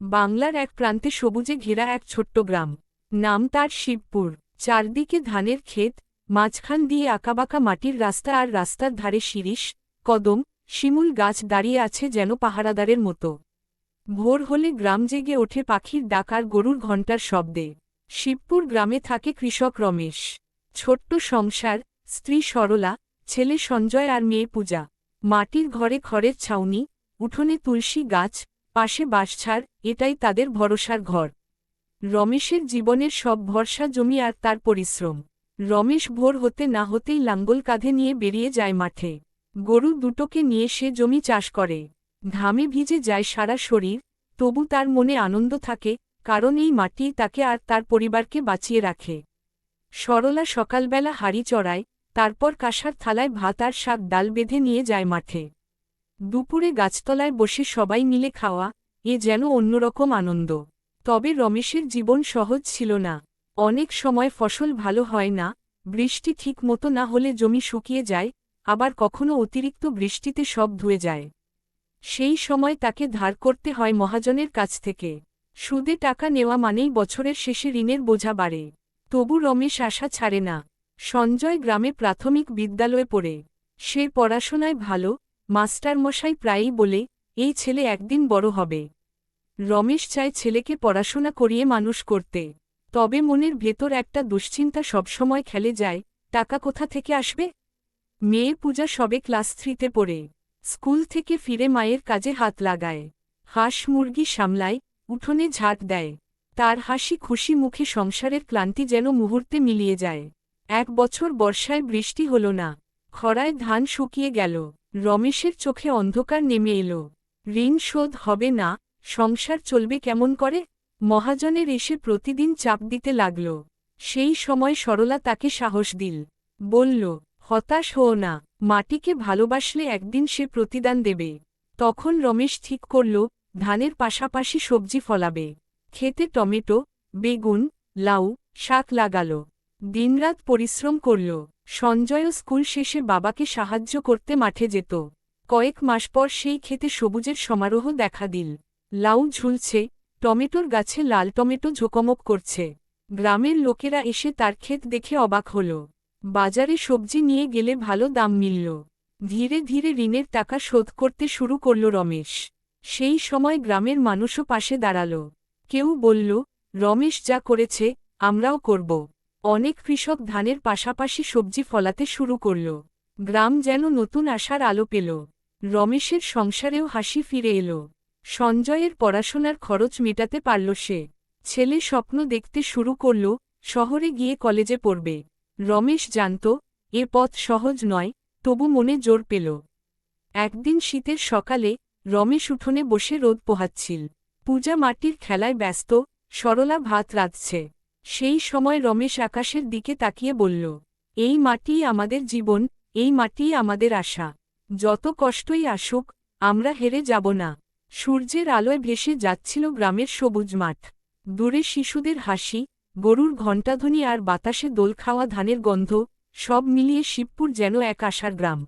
বাংলার এক প্রান্তে সবুজে ঘেরা এক ছোট্ট গ্রাম। নাম তার শিবপুর। চারদিকে ধানের ক্ষেত, মাঝখান দিয়ে আঁকাবাঁকা মাটির রাস্তা আর রাস্তার ধারে শিরিষ, কদম, শিমুল গাছ দাঁড়িয়ে আছে যেন পাহারাদারের মতো। ভোর হলে গ্রাম জেগে ওঠে পাখির ডাক আর গরুর ঘণ্টার শব্দে। শিবপুর গ্রামে থাকে কৃষক রমেশ। ছোট্ট সংসার, স্ত্রী সরলা, ছেলে সঞ্জয় আর মেয়ে পূজা। মাটির ঘরে খড়ের ছাউনি, উঠোনে তুলসী গাছ পাশে বাসছাড় এটাই তাদের ভরসার ঘর। রমেশের জীবনের সব ভরসা জমি আর তার পরিশ্রম। রমেশ ভোর হতে না হতেই লাঙ্গল কাঁধে নিয়ে বেরিয়ে যায় মাঠে। গরু দুটোকে নিয়ে সে জমি চাষ করে। ঘামে ভিজে যায় সারা শরীর, তবু তার মনে আনন্দ থাকে, কারণ এই মাটি তাকে আর তার পরিবারকে বাঁচিয়ে রাখে। সরলা সকালবেলা হাড়ি চড়ায়, তারপর কাঁসার থালায় ভাত আর শাক ডাল বেঁধে নিয়ে যায় মাঠে। দুপুরে গাছতলায় বসে সবাই মিলে খাওয়া, এ যেন অন্যরকম আনন্দ। তবে রমেশের জীবন সহজ ছিল না। অনেক সময় ফসল ভালো হয় না, বৃষ্টি ঠিক মতো না হলে জমি শুকিয়ে যায়, আবার কখনো অতিরিক্ত বৃষ্টিতে সব ধুয়ে যায়। সেই সময় তাকে ধার করতে হয় মহাজনের কাছ থেকে। সুদে টাকা নেওয়া মানেই বছরের শেষে ঋণের বোঝা বাড়ে। তবু রমেশ আশা ছাড়ে না। সঞ্জয় গ্রামে প্রাথমিক বিদ্যালয়ে পড়ে। সে পড়াশোনায় ভালো মাস্টারমশাই প্রায়ই বলে, এই ছেলে একদিন বড় হবে। রমেশ চায় ছেলেকে পড়াশোনা করিয়ে মানুষ করতে। তবে মনের ভেতর একটা দুশ্চিন্তা সবসময় খেলে যায়, টাকা কোথা থেকে আসবে? মেয়ে পূজা সবে ক্লাস থ্রিতে পড়ে। স্কুল থেকে ফিরে মায়ের কাজে হাত লাগায়। হাঁস মুরগি সামলায়, উঠোনে ঝাঁট দেয়। তার হাসি খুশি মুখে সংসারের ক্লান্তি যেন মুহূর্তে মিলিয়ে যায়। এক বছর বর্ষায় বৃষ্টি হল না। খরায় ধান শুকিয়ে গেল। রমেশের চোখে অন্ধকার নেমে এলো। ঋণ শোধ হবে না, সংসার চলবে কেমন করে? মহাজনের এসে প্রতিদিন চাপ দিতে লাগল। সেই সময় সরলা তাকে সাহস দিল। বলল, হতাশ হও না, মাটিকে ভালোবাসলে একদিন সে প্রতিদান দেবে। তখন রমেশ ঠিক করল, ধানের পাশাপাশি সবজি ফলাবে। খেতে টমেটো, বেগুন, লাউ, শাক লাগাল। দিনরাত পরিশ্রম করল। সঞ্জয়ও স্কুল শেষে বাবাকে সাহায্য করতে মাঠে যেত। কয়েক মাস পর সেই খেতে সবুজের সমারোহ দেখা দিল। লাউ ঝুলছে, টমেটোর গাছে লাল টমেটো ঝোকমক করছে। গ্রামের লোকেরা এসে তার ক্ষেত দেখে অবাক হল। বাজারে সবজি নিয়ে গেলে ভালো দাম মিলল। ধীরে ধীরে ঋণের টাকা শোধ করতে শুরু করল রমেশ। সেই সময় গ্রামের মানুষও পাশে দাঁড়াল। কেউ বলল, রমেশ যা করেছে, আমরাও করব। অনেক কৃষক ধানের পাশাপাশি সবজি ফলাতে শুরু করল। গ্রাম যেন নতুন আশার আলো পেল। রমেশের সংসারেও হাসি ফিরে এলো। সঞ্জয়ের পড়াশোনার খরচ মেটাতে পারল সে। ছেলে স্বপ্ন দেখতে শুরু করল, শহরে গিয়ে কলেজে পড়বে। রমেশ জানত, এ পথ সহজ নয়, তবু মনে জোর পেল। একদিন শীতের সকালে রমেশ উঠোনে বসে রোদ পোহাচ্ছিল। পূজা মাটির খেলায় ব্যস্ত, সরলা ভাত রাঁধছে। সেই সময় রমেশ আকাশের দিকে তাকিয়ে বলল, এই মাটিই আমাদের জীবন, এই মাটিই আমাদের আশা। যত কষ্টই আসুক, আমরা হেরে যাব না। সূর্যের আলোয় ভেসে যাচ্ছিল গ্রামের সবুজ মাঠ। দূরে শিশুদের হাসি, গরুর ঘণ্টাধ্বনি আর বাতাসে দোল খাওয়া ধানের গন্ধ, সব মিলিয়ে শিবপুর যেন এক আশার গ্রাম।